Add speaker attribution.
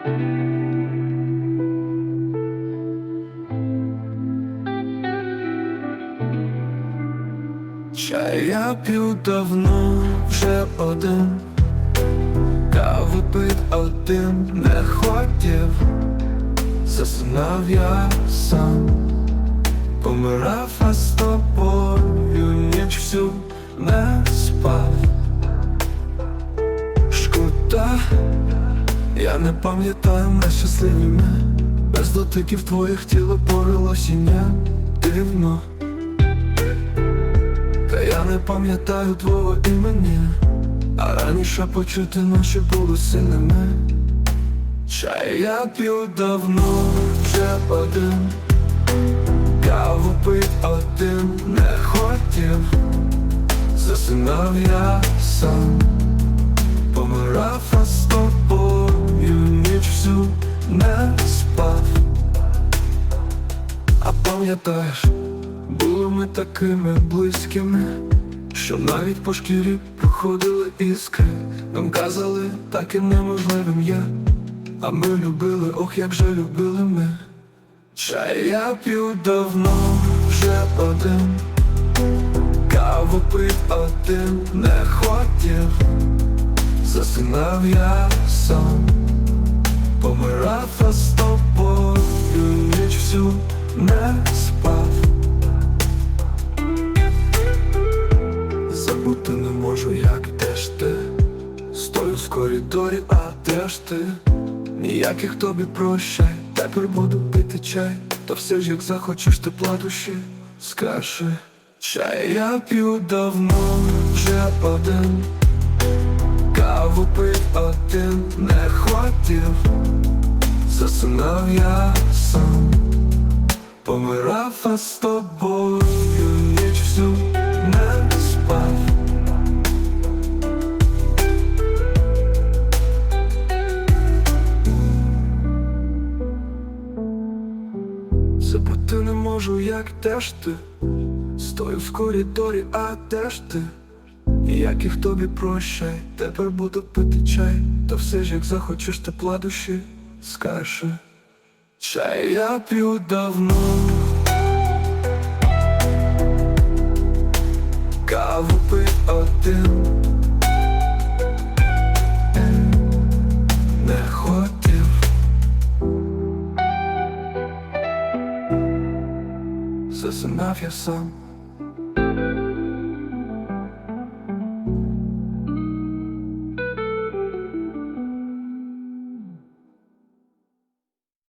Speaker 1: Чай я п'ю давно вже один, каву пить один не хотів, засинав я сам, помирав, а з тобою ніч всю не спав. Шкода, я не пам'ятаю ми щасливі ми. Без дотиків твоїх тіло не дивно. Та я не пам'ятаю твого імені. А раніше почути наші були сильними. Чай я п'ю давно вже один. Каву пить один не хотів. Засинав я сам. Помирав, а не спав А пам'ятаєш, були ми такими близькими, що навіть по шкірі проходили іскри. Нам казали, так і неможливим є, а ми любили, ох, як же любили ми. Чай я п'ю давно вже один, каву пить один не хотів. Засинав я сам, коридорі, а де ж ти? Ніяких тобі прощай, тепер буду пити чай, та все ж як захочеш тепла душі, скажи Чай я п'ю давно вже один. Каву пить один не хотів, засинав я сам, помирав, а з тобою можу, як де ж ти? Стою в коридорі, а де ж ти? Ніяких тобі прощай, тепер буду пити чай, та все ж як захочеш тепла душі, скажи Чай я п'ю давно. Каву пив один Засинав я сам